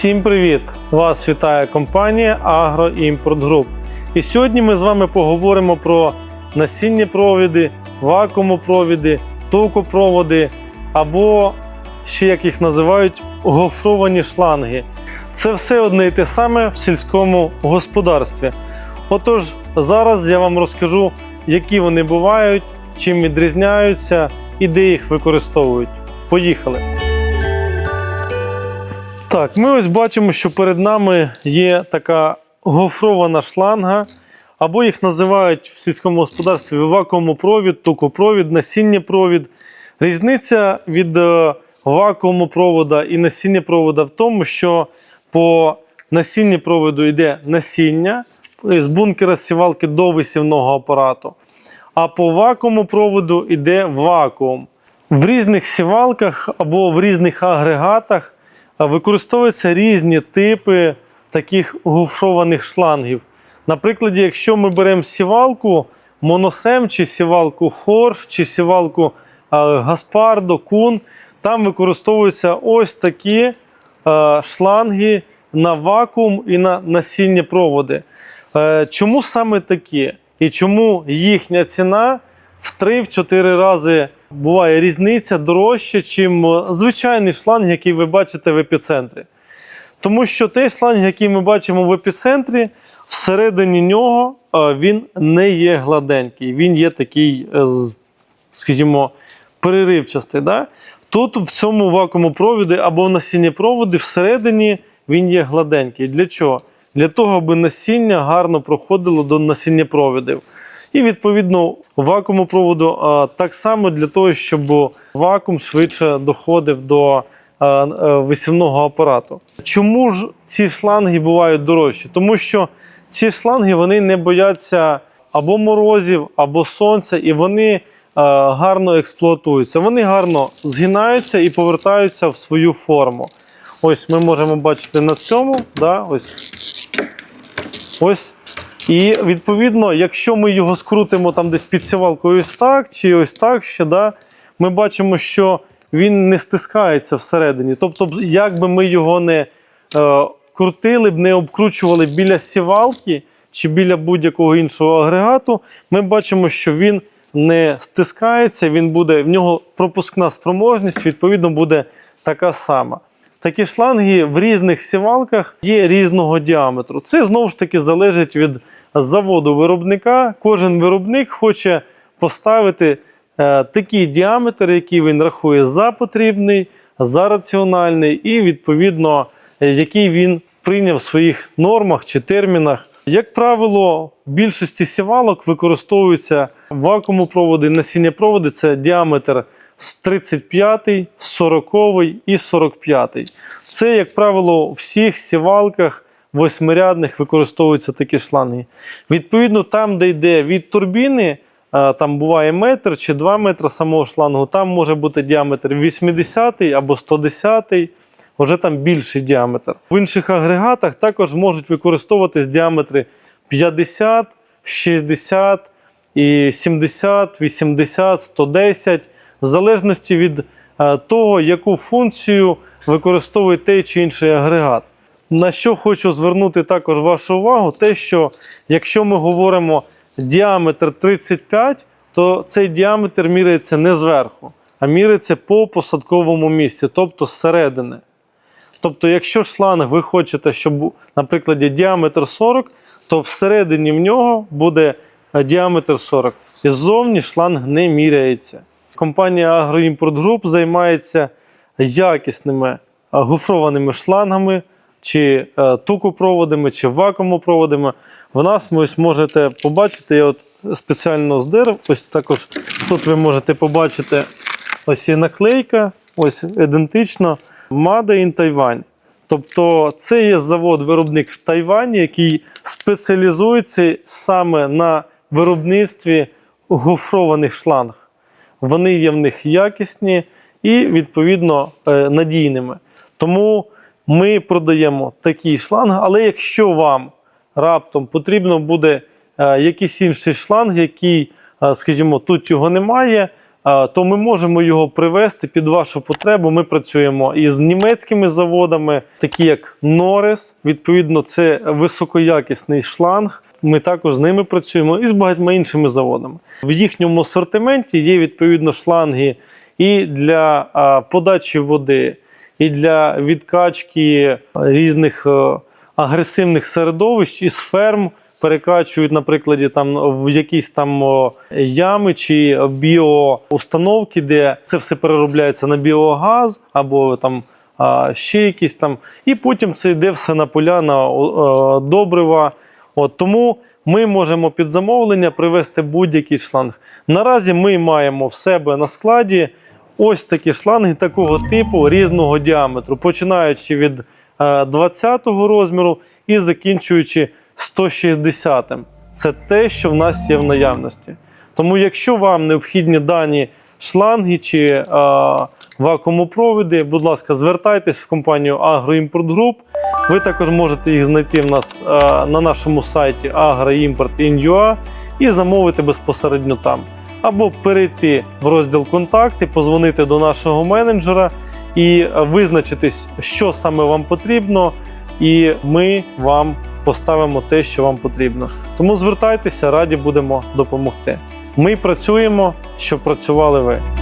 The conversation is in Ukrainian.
Всім привіт! Вас вітає компанія Агроімпорт Груп. І сьогодні ми з вами поговоримо про насінні провіди, вакуумопровіди, токопроводи або ще як їх називають гофровані шланги. Це все одне і те саме в сільському господарстві. Отож, зараз я вам розкажу, які вони бувають, чим відрізняються і де їх використовують. Поїхали! Так, ми ось бачимо, що перед нами є така гофрована шланга, або їх називають в сільському господарстві вакуумопровід, токопровід, насіннєпровід. Різниця від е, вакуумопровода і насіннєпровода в тому, що по насіннєпроводу йде насіння з бункера сівалки до висівного апарату, а по вакуумопроводу йде вакуум. В різних сівалках або в різних агрегатах використовуються різні типи таких гофрованих шлангів. Наприклад, якщо ми беремо сівалку моносем, чи сівалку хорш, чи сівалку гаспардо, кун, там використовуються ось такі шланги на вакуум і на насіння проводи. Е, Чому саме такі? І чому їхня ціна в 3-4 рази буває різниця дорожче, чим е, звичайний шланг, який ви бачите в епіцентрі. Тому що той шланг, який ми бачимо в епіцентрі, всередині нього е, він не є гладенький, він є такий, е, скажімо, переривчастий. Да? Тут в цьому вакуумопроводі або в насіннєпроводі всередині він є гладенький. Для чого? Для того, аби насіння гарно проходило до насіннєпровідів. І відповідно вакуумопроводу так само для того, щоб вакуум швидше доходив до е, висівного апарату. Чому ж ці шланги бувають дорожчі? Тому що ці шланги вони не бояться або морозів, або сонця, і вони гарно експлуатуються. Вони гарно згинаються і повертаються в свою форму. Ось ми можемо бачити на цьому. Да, ось Ось. І відповідно, якщо ми його скрутимо там десь під сівалкою ось так, чи ось так ще, да, ми бачимо, що він не стискається всередині. Тобто, як би ми його не е, крутили, б, не обкручували біля сівалки чи біля будь-якого іншого агрегату, ми бачимо, що він не стискається, він буде, в нього пропускна спроможність, відповідно, буде така сама. Такі шланги в різних сівалках є різного діаметру. Це знову ж таки залежить від заводу виробника. Кожен виробник хоче поставити е, такий діаметр, який він рахує за потрібний, за раціональний, і відповідно, який він прийняв в своїх нормах чи термінах. Як правило, в більшості сівалок використовуються вакуумопроводи, насіннєпроводи це діаметр з 35, 40 і 45. Це, як правило, у всіх сівалках восьмирядних використовуються такі шланги. Відповідно, там, де йде від турбіни, там буває метр чи 2 метри самого шлангу, там може бути діаметр 80 або 110, вже там більший діаметр. В інших агрегатах також можуть використовуватись діаметри 50, 60, і 70, 80, 110, в залежності від е, того, яку функцію використовує той чи інший агрегат. На що хочу звернути також вашу увагу, те, що якщо ми говоримо діаметр 35, то цей діаметр міряється не зверху, а міряється по посадковому місці, тобто зсередини. Тобто, якщо шланг ви хочете, щоб, наприклад, діаметр 40, то всередині в нього буде е, діаметр 40. І ззовні шланг не міряється. Компанія Агроімпорт Груп займається якісними е, гофрованими шлангами, чи е, токопроводами, чи вакуумопроводами. В нас ви можете побачити, я от спеціально здер, ось також тут ви можете побачити ось є наклейка, ось ідентично Made in Taiwan. Тобто це є завод-виробник в Тайвані, який спеціалізується саме на виробництві гофрованих шланг. Вони є в них якісні і, відповідно, е, надійними. Тому ми продаємо такий шланг, але якщо вам раптом потрібно буде е, якийсь інший шланг, який, е, скажімо, тут його немає, то ми можемо його привести під вашу потребу. Ми працюємо із німецькими заводами, такі як Norris. Відповідно, це високоякісний шланг. Ми також з ними працюємо і з багатьма іншими заводами. В їхньому асортименті є відповідно шланги і для подачі води, і для відкачки різних е, агресивних середовищ із ферм. Перекачують, наприклад, там в якісь там ями чи біоустановки, де це все переробляється на біогаз або там ще якісь там. І потім це йде все на поля на е, добрива. От тому ми можемо під замовлення привезти будь-який шланг. Наразі ми маємо в себе на складі ось такі шланги такого типу різного діаметру, починаючи від 20-го розміру і закінчуючи 160 м Це те, що в нас є в наявності. Тому, якщо вам необхідні дані шланги чи е, вакуумопроводи, будь ласка, звертайтесь в компанію Agroimport Group. Ви також можете їх знайти в нас е, на нашому сайті agroimport.in.ua і замовити безпосередньо там. Або перейти в розділ контакти, позвонити до нашого менеджера і е, визначитись, що саме вам потрібно, і ми вам поставимо те, що вам потрібно. Тому звертайтеся, раді будемо допомогти. Ми працюємо, щоб працювали ви.